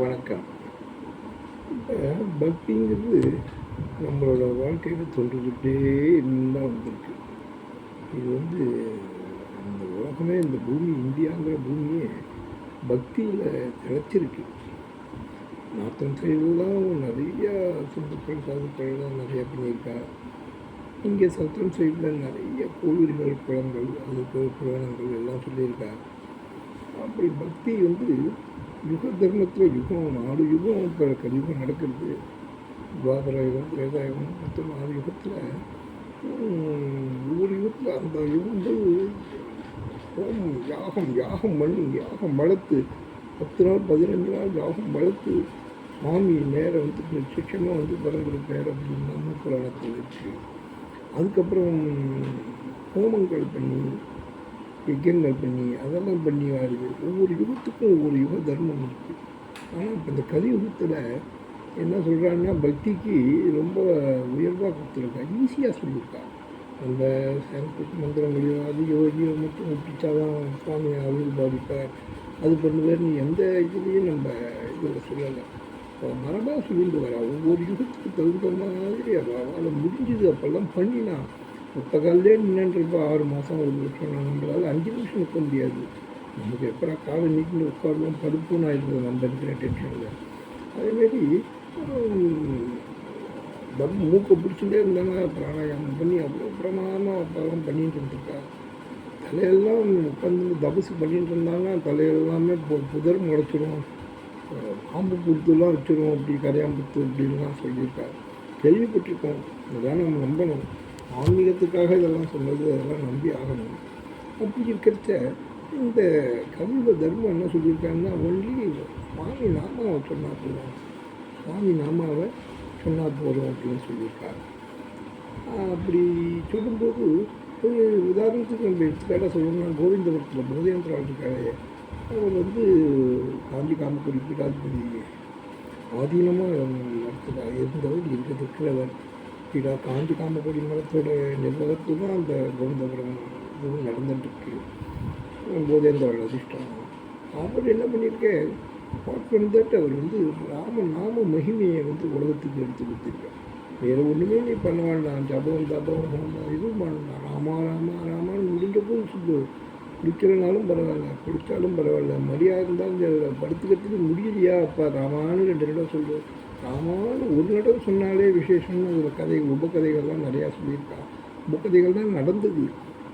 வணக்கம். பக்திங்கிறது நம்மளோட வாழ்க்கையில் தொண்டுகிட்டே இருந்தால் வந்திருக்கு. இது வந்து இந்த உலகமே இந்த பூமி இந்தியாங்கிற பூமியே பக்தியில் திளைச்சிருக்கு. நார்த்தன் சைடுலாம் நிறையா சொந்தக்கள் சாதுக்கள்லாம் நிறையா பண்ணியிருக்கா இங்கே சவுத்தன் சைடில் நிறைய கோவில்கள் குளங்கள் அதுக்கு புராணங்கள் எல்லாம் சொல்லியிருக்கா அப்படி பக்தி வந்து யுக தர்மத்தில் யுகம் நாலு யுகம் இப்போ கலியுகம் நடக்கிறது துவாபர யுகம் திரேதாயுகம் மொத்தம் நாலு யுகத்தில் ஒவ்வொரு யுகத்தில் அந்த யுகம் வந்து ஹோமம் யாகம் யாகம் பண்ணி யாகம் வளர்த்து பத்து நாள் பதினஞ்சு நாள் யாகம் வளர்த்து சுவாமி நேரம் வந்து நிச்சயமாக வந்து பலம் கொடுப்பார் அப்படின்னு நம்ம புராணத்தில் வச்சு அதுக்கப்புறம் ஹோமங்கள் பண்ணி யஜ்யங்கள் பண்ணி அதெல்லாம் பண்ணி வருது ஒவ்வொரு யுகத்துக்கும் ஒவ்வொரு யுக தர்மம் இருக்குது ஆனால் இப்போ இந்த கலியுகத்தில் என்ன சொல்கிறாங்கன்னா பக்திக்கு ரொம்ப உயர்வாக கொடுத்துருக்கா ஈஸியாக சொல்லியிருக்கா. அந்த சான்ஸ்கிரிட் மந்திரங்களையோ அது யோகியோ மட்டும் ஒப்பிச்சாதான் சுவாமி அருள் பாதிப்பார். அது பண்ணுவார் நீ எந்த இதுலேயும் நம்ம இதில் சொல்லலை. மரபாக சொல்லிட்டு வரா. ஒவ்வொரு யுகத்துக்கு தகுந்த மாதிரி அவள் முடிஞ்சது அப்போல்லாம் பண்ணினா இப்போ கல்லே நின்றுருப்பா ஆறு மாதம் ஒரு நிமிஷம் நம்மளால் அஞ்சு நிமிஷம் நிற்க முடியாது. நமக்கு எப்படா காலை நீக்கின்னு உட்காருவோம் படுப்போம் ஆயிடுது நம்ம இருக்கிற டென்ஷனில் அதேமாரி தம் மூக்கை பிடிச்சிட்டே இருந்தாங்க பிராணாயாமம் பண்ணி அவ்வளோ பிரமாதமாக அப்பெல்லாம் பண்ணிட்டு இருந்திருக்கா தலையெல்லாம் உட்காந்து தபசு பண்ணிட்டு இருந்தாங்க தலையெல்லாமே பு- புதர் முளைச்சிடும் பாம்பு புத்துலாம் வச்சிடும் அப்படி கரையாம்புத்து அப்படின்லாம் சொல்லியிருக்காரு கேள்விப்பட்டிருக்கோம் இதுதான் நம்ம நம்பணும். ஆன்மீகத்துக்காக இதெல்லாம் சொன்னது அதெல்லாம் நம்பி ஆகணும். அப்படி இருக்கிறச்ச இந்த கலியுக தர்மம் என்ன சொல்லியிருக்காங்கன்னா ஒன்லி சுவாமி நாமாவை சொன்னால் போதும். சுவாமி நாமாவை சொன்னால் போதும் அப்படின்னு சொல்லியிருக்காங்க அப்படி சொல்லும்போது ஒரு உதாரணத்துக்கு நம்ம எடுத்துக்காட்டாக சொல்லணும்னா கோவிந்தபுரத்தில் போதேந்திரால் இருக்காரு அவர் வந்து காஞ்சி காமக்குடி பீடாதிபதி ஆதீனமாக நடத்துகிறா இருந்தவர் இங்கே இருக்கிறவர். பீடா காஞ்சி காமக்குடி மரத்தோட நிர்வாகத்தில் தான் அந்த கோவிந்தபுரம் இதுவும் நடந்துட்டுருக்கு. போதேந்திரால் அதிர்ஷ்டம்? அவர் என்ன பண்ணியிருக்கேன் அப்பார்ட் ஃப்ரம் தட் அவர் வந்து ராம நாம மகிமையை வந்து உலகத்துக்கு எடுத்து கொடுத்துருக்கார். வேறு ஒன்றுமே நீ பண்ண வேண்டாம். ஜபம் தபம் ஹோமம் இதுவும் பண்ணலாம். ராமா ராமா ராமான்னு முடிஞ்ச போது சொல்லு குடிக்கிறனாலும் பரவாயில்ல குடித்தாலும் பரவாயில்ல. மரியாதை இருந்தாலும் இந்த படுத்துக்கிறதுக்கு முடியலையா அப்பா? ராமான்னு ரெண்டு தடவை சொல்லு ராமான்னு ஒரு தடவை சொன்னாலே விசேஷம்னு ஒரு கதைகள் உபகதைகள்லாம் நிறையா சொல்லியிருக்கா உபகதைகள் தான் நடந்தது.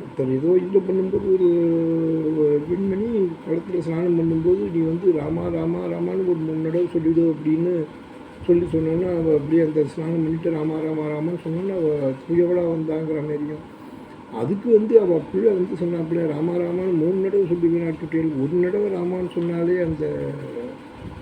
ஒருத்தர் ஏதோ இதில் பண்ணும்போது ஒரு பெண்மணி குளத்தில் ஸ்நானம் பண்ணும்போது நீ வந்து ராமா ராமா ராமான்னு ஒரு மூணு தடவை சொல்லிடு அப்படின்னு சொல்லி சொன்னோன்னா அவள் அப்படியே அந்த ஸ்நானம் பண்ணிட்டு ராமா ராமா ராமான்னு சொன்னோன்னா அவள் தூயவளாக வந்தாங்கிற மாதிரியும். அதுக்கு வந்து அவள் பிள்ளை வந்து சொன்னாப்புல ராமா ராமான்னு மூணு தடவை சொல்லி வீணாட்டுட்டேன் ஒரு தடவை ராமான்னு சொன்னாலே அந்த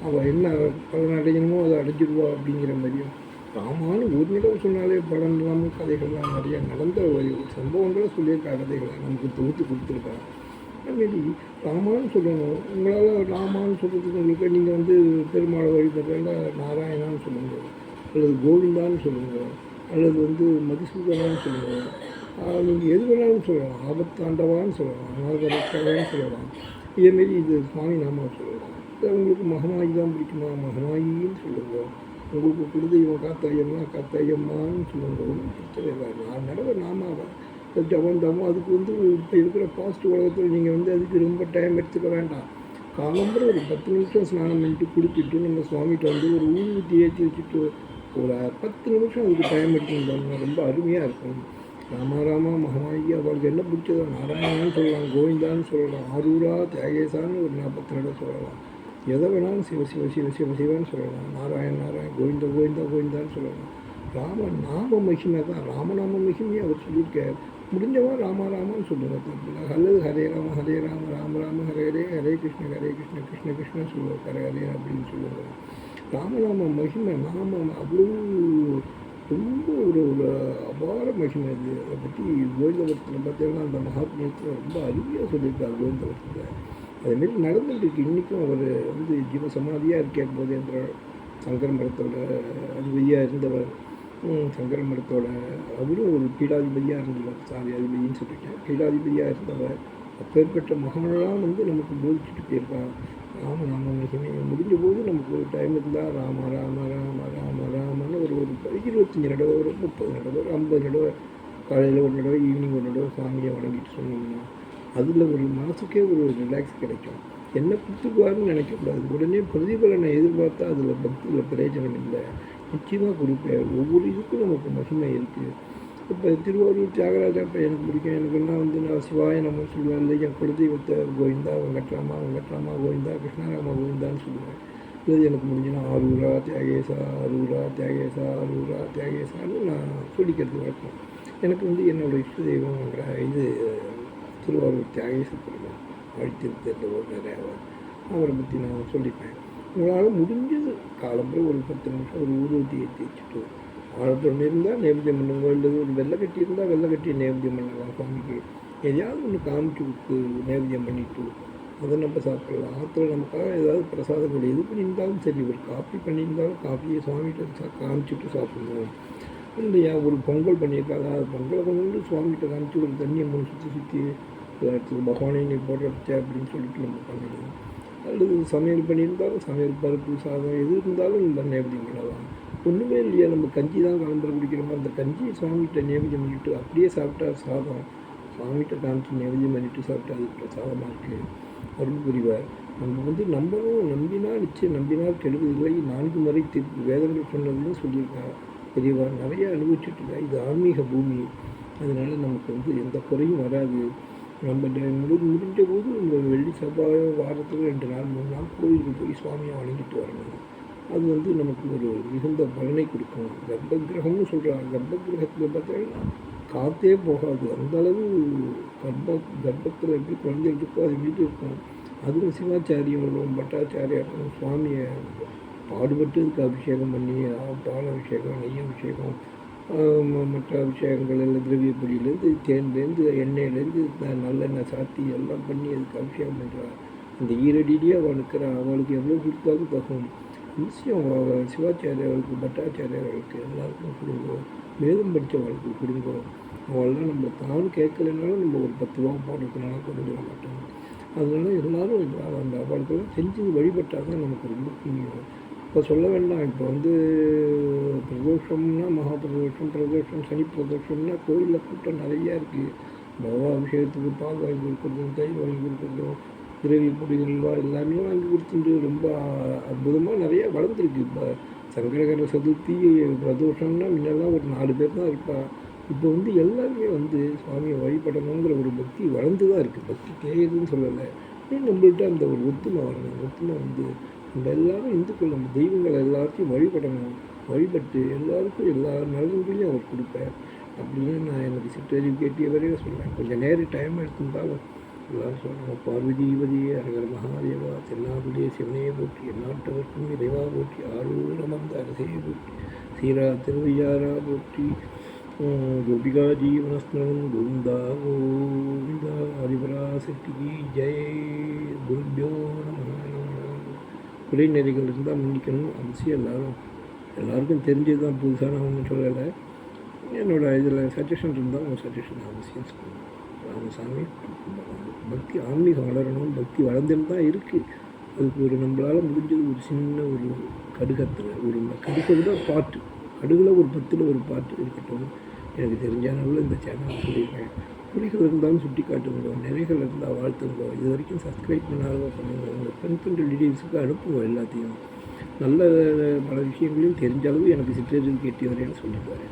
அவள் என்ன பலன் அடையணுமோ அதை அடைஞ்சிடுவா அப்படிங்கிற மாதிரியும். ராமானு ஒரு நிலம் சொன்னாலே படம் இல்லாமல் கதைகள்லாம் நிறைய நடந்த ஒரு சம்பவங்களை சொல்லியிருக்க கதைகளை நமக்கு தொகுத்து கொடுத்துருக்காங்க. அதுமாரி ராமான்னு சொல்லணும். உங்களால் ராமான்னு சொல்கிறதுக்கு உங்களுக்கு நீங்கள் வந்து பெருமாளை வழிபடுறதுல நாராயணான்னு சொல்லுங்க. அல்லது கோவிந்தான்னு சொல்லுங்க. அல்லது வந்து மதுசூதனான்னு சொல்லுங்க. நீங்கள் எது வேணாலும் சொல்லலாம். ஆபத்தாண்டவான்னு சொல்லலாம். அநாகரத்தவான்னு சொல்லலாம். இதேமாரி இது சுவாமி நாமா சொல்லலாம். மகனாகி தான் பிடிக்குமா? மகமாயின்னு சொல்லுங்க. உங்களுக்கு குலதெய்வம் காத்தாயம்மா காத்தாயம்மான்னு சொல்லுங்க. ஒன்றும் பிரச்சனை இல்லை. நான் நடவை நாமாவை ஜவன் தவம் அதுக்கு வந்து இப்போ இருக்கிற பாஸ்ட் உலகத்தில் நீங்கள் வந்து அதுக்கு ரொம்ப டைம் எடுத்துக்க வேண்டாம். காலம்பரம் ஒரு பத்து நிமிஷம் ஸ்நானம் பண்ணிட்டு குளிச்சுட்டு நம்ம சுவாமிகிட்ட வந்து ஒரு ஊதுவத்தி ஏற்றி வச்சுட்டு ஒரு பத்து நிமிஷம் அதுக்கு டைம் எடுத்துருந்தோம்னா ரொம்ப அருமையாக இருக்கும். ராமா ராமா மகமாயி அவளுக்கு என்ன பிடிச்சதோ நாராயணான்னு சொல்லலாம் கோவிந்தான்னு சொல்லலாம் ஆரூரா தியாகேசான்னு ஒரு நாற்பத்தி ரெண்டு சொல்லலாம். எதை வேணாலும் சிவ சிவ சிவ சிவ சிவன்னு சொல்லலாம். நாராயண நாராயண் கோவிந்த கோவிந்தா கோவிந்தான்னு சொல்லலாம். ராம நாம மகிமை தான். ராமநாம மகிமையை அவர் சொல்லியிருக்கார். முடிஞ்சவன் ராமா ராமான்னு சொல்லுவார் தப்பில்லை அல்லது ஹரே ராம ஹரே ராம ராம ராம ஹரே ஹரே ஹரே கிருஷ்ண ஹரே கிருஷ்ண கிருஷ்ண கிருஷ்ணன் சொல்லுவார் ஹரே ஹரே அப்படின்னு சொல்லுவார் ராமநாம மகிமை நாம அவ்வளோ ரொம்ப ஒரு ஒரு அபார மகிமை அது. அதை பற்றி கோவிந்தபுரத்தில் பார்த்தீங்கன்னா அந்த மகாத்மியத்தில் ரொம்ப அருமையாக சொல்லியிருக்கார் கோவிந்தபுரத்தில். அதுமாரி நடந்துகிட்டு இருக்கு இன்றைக்கும் அவர் வந்து ஜீவ சமாதியாக இருக்கார் போதேந்திர சங்கர மரத்தோட அதிபதியாக இருந்தவர். சங்கர மரத்தோட அவரும் ஒரு பீடாதிபதியாக இருந்தவர். சாதி அதிபதின்னு சொல்லிட்டேன் பீடாதிபதியாக இருந்தவர். அப்பேற்பட்ட மகனெல்லாம் வந்து நமக்கு போதிச்சுட்டு போயிருப்பார். ராம நாம மகிமை. முடிஞ்ச போது நமக்கு ஒரு டைம் இருந்தால் ராம ராம ராம ராம ராமன்னு ஒரு ஒரு இருபத்தஞ்சி தடவை ஒரு முப்பது தடவை ஒரு ஐம்பது தடவை காலையில் ஒரு தடவை ஈவினிங் ஒரு தடவை சாமியை வணங்கிட்டு சொன்னோம்னா அதில் ஒரு மனசுக்கே ஒரு ரிலாக்ஸ் கிடைக்கும். என்ன கொடுத்துக்குவாருன்னு நினைக்கக்கூடாது. உடனே பிரதிபலனை எதிர்பார்த்தா அதில் பக்தியில் பிரயோஜனம் இல்லை. நிச்சயமாக கொடுப்பேன். ஒவ்வொரு இதுக்கும் நமக்கு மகிமை இருக்குது இப்போ திருவாரூர் தியாகராஜா இப்போ எனக்கு பிடிக்கும் எனக்குன்னா வந்து நான் சிவாய நம்ம சொல்லுவேன். இல்லை என் குலதெய்வத்தை கோவிந்தா வெங்கட்ராமா வெங்கட்ராமா கோவிந்தா கிருஷ்ணராமா கோவிந்தான்னு சொல்லுவேன். இல்லை எனக்கு முடிஞ்சுன்னா ஆரூரா தியாகேசா ஆரூரா தியாகேசா ஆரூரா தியாகேசான்னு நான் சொல்லிக்கிறது வழக்கம். எனக்கு வந்து என்னோடய இஷ்ட தெய்வம்ங்கிற இது திருவாரூர் தியாகேச பெருமாள் ஆழ்த்திருத்தத்தில் ஒரு அவரை பற்றி நான் சொல்லிப்பேன். உங்களால் முடிஞ்சது காலம்புற ஒரு பத்து நிமிஷம் ஒரு ஊதுவத்தி ஏற்றி வச்சுட்டு ஆழத்தொண்டு இருந்தால் நேவேத்தியம் பண்ணுங்க. இல்லை ஒரு வெள்ளை கட்டி இருந்தால் வெள்ளை கட்டி நேவேத்தியம் பண்ணலாம் சுவாமிக்கு. எதையாவது ஒன்று காமிச்சு கொடுத்து நேவேத்தியம் பண்ணிட்டு அதை நம்ம சாப்பிடலாம். ஆற்றுல நமக்காக ஏதாவது பிரசாதங்கள் எது பண்ணியிருந்தாலும் சரி ஒரு காஃபி பண்ணியிருந்தாலும் காஃபியை சுவாமிகிட்ட சா காமிச்சிட்டு சாப்பிடணும். இல்லையா ஒரு பொங்கல் பண்ணியிருக்காங்க அது பொங்கலை கொண்டு வந்து சுவாமிகிட்ட காமிச்சு ஒரு தண்ணியை மூணு சுற்றி சுற்றி இடத்துல பகவானே நீ போடுறச்சே அப்படின்னு சொல்லிட்டு நம்ம பண்ணிடுவோம் அல்லது சமையல் பண்ணியிருந்தாலும் சமையல் பருப்பு சாதம் எது இருந்தாலும் நம்ம நேவேத்தியம் பண்ணலாம். ஒன்றுமே இல்லையா நம்ம கஞ்சி தான் கலந்துட குடிக்கிறோமோ அந்த கஞ்சியை சுவாமிகிட்ட நேவேத்தியம் பண்ணிட்டு அப்படியே சாப்பிட்டா சாதம். சுவாமிகிட்ட காமிச்சு நேவேத்தியம் பண்ணிட்டு சாப்பிட்டா அது சாதமாக இருக்குது அருள் புரிவார். நம்ம வந்து நம்பணும் நம்பினா நிச்சயம் நம்பினால் கெடுவதில்லை நான்கு முறை தீர்ப்பு வேதங்கள் சொன்னதுன்னு சொல்லியிருக்காங்க பெரியவா. நிறைய அனுபவிச்சுட்டு இருக்கா. இது ஆன்மீக பூமி. அதனால் நமக்கு வந்து எந்த குறையும் வராது. நம்ம முடி முடிஞ்ச போது இந்த வெள்ளி செவ்வாய் வாரத்தில் ரெண்டு நாள் மூணு நாள் கோயிலுக்கு போய் சுவாமியை வணங்கிட்டு வரணும். அது வந்து நமக்கு ஒரு மிகுந்த பலனை கொடுக்கும். கர்ப்ப கிரகம்னு சொல்கிறாங்க கர்ப்ப கிரகத்தில் பார்த்தீங்கன்னா காற்றே போகாது. அந்தளவு கர்ப்ப கர்ப்பத்தில் எப்படி குழந்தை இருக்கோ அது வீட்டு இருக்கும். அதுவும் சிவாச்சாரியர்களும் பட்டாச்சாரியர்களும் சுவாமியை பாடுபட்டு இதுக்கு அபிஷேகம் பண்ணி பால் அபிஷேகம் நெய் அபிஷேகம் மற்ற அபிஷேகங்கள் எல்லாம் திரவிய பொடியிலேருந்து தேன்லேருந்து எண்ணெயிலேருந்து நல்லெண்ணெய் சாத்தி எல்லாம் பண்ணி அதுக்கு அபிஷேகம் பண்ணுறான் அந்த ஈரடியிலேயே அவள் நிற்கிறா. அவளுக்கு எவ்வளோ கொடுத்தாலும் பகும். நிச்சயம் சிவாச்சாரியாவுக்கு பட்டாச்சாரியாவுக்கு எல்லாருக்கும் கொடுங்கோ. வேதம் படித்தவளுக்கு கொடுங்கோ. அவள்லாம் நம்ம தான் கேட்கலனாலும் நம்ம ஒரு பத்து ரூபா போடுறதுனால கொடுக்க மாட்டோம் அதனால எல்லாரும் அந்த அவளுக்கெல்லாம் செஞ்சு வழிபட்டால் தான் நமக்கு ரொம்ப புண்ணியம். இப்போ சொல்ல வேண்டாம். இப்போ வந்து பிரதோஷம்னா மகா பிரதோஷம் பிரதோஷம் சனி பிரதோஷம்னா கோயிலில் கூட்டம் நிறையா இருக்குது பகவா அபிஷேகத்துக்கு பால் வாங்கி கொடுக்குறதும் தயிர் வாங்கி கொடுக்குறதும் திரவிய பொடிகள்வா எல்லாமே வாங்கி கொடுத்துட்டு ரொம்ப அற்புதமாக நிறையா வளர்ந்துருக்கு. இப்போ சங்கரகர சதுர்த்தி பிரதோஷம்னா முன்னெல்லாம் ஒரு நாலு பேர் தான் இருப்பா. இப்போ வந்து எல்லாருமே வந்து சுவாமியை வழிபடணுங்கிற ஒரு பக்தி வளர்ந்து தான் இருக்குது பக்தி தேயுதுன்னு சொல்லலை. நம்மள்கிட்ட அந்த ஒரு ஒத்துமை வரணும்? ஒத்துமை வந்து நம்ம எல்லாரும் இந்துக்கள் நம்ம தெய்வங்கள் எல்லாத்தையும் வழிபடணும். வழிபட்டு எல்லாருக்கும் எல்லா நலன்களையும் அவர் கொடுப்பார். அப்படின்னு நான் எனக்கு சிற்றறிவு கேட்டிய வரையும் சொல்லுவேன் கொஞ்சம் நேரம் டைம் எடுத்திருந்தாலும் எல்லாரும் சொல்கிறாங்க பார்வதிபதி அரகர மகாதேவா தென்னாடுடைய சிவனையை போற்றி நாட்டவர்க்கும் இறைவா போற்றி ஆரூர் அமர்ந்த அரசையை போற்றி சீரா திருவையாரா போற்றி கோபிகா ஜீவனஸ்மரன் கோவிந்தா கோவிந்தா ஹரிபரா ஹரிபராசக்திக்கு ஜெய் குருபியோ நம குறைநெறிகள் இருந்தால் மன்னிக்கணும் அவசியம் எல்லாரும் எல்லாருக்கும் தெரிஞ்சது தான் புதுசாக நான் ஒன்றும் சொல்லலை. என்னோடய இதில் சஜஷன் இருந்தால் உங்கள் சஜஷன் அவசியம் சொல்லணும் ராமசாமி பக்தி ஆன்மீகம் வளரணும். பக்தி வளர்ந்துன்னு தான் இருக்குது அதுக்கு ஒரு நம்மளால் முடிஞ்சது ஒரு சின்ன ஒரு கடுகத்தில் ஒரு கடுகை விட பாட்டு. கடுகில் ஒரு பத்தில் ஒரு பாட்டு இருக்கட்டும். எனக்கு தெரிஞ்ச அளவில் இந்த சேனல் சொல்லியிருக்கேன் குறைகள் இருந்தாலும் சுட்டி காட்டுங்க நிறைகள் இருந்தால் வாழ்த்துங்க இது வரைக்கும் சப்ஸ்கிரைப் பண்ணாத பண்ணுங்கள் உங்கள் ஃப்ரெண்ட்ஸ் அண்ட் ரிலேட்டிவ்ஸுக்கு அனுப்புவோம் எல்லாத்தையும். நல்ல பல விஷயங்களையும் தெரிஞ்ச அளவு எனக்கு சிற்றறிவு கேட்டி வரேன்னு சொல்லிப்பாரு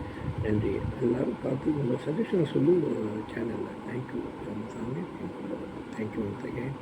நன்றி. எல்லோரும் பார்த்து உங்கள் சஜஷனை சொல்லுங்கள் சேனலில் thank you Ramasamy thank you once again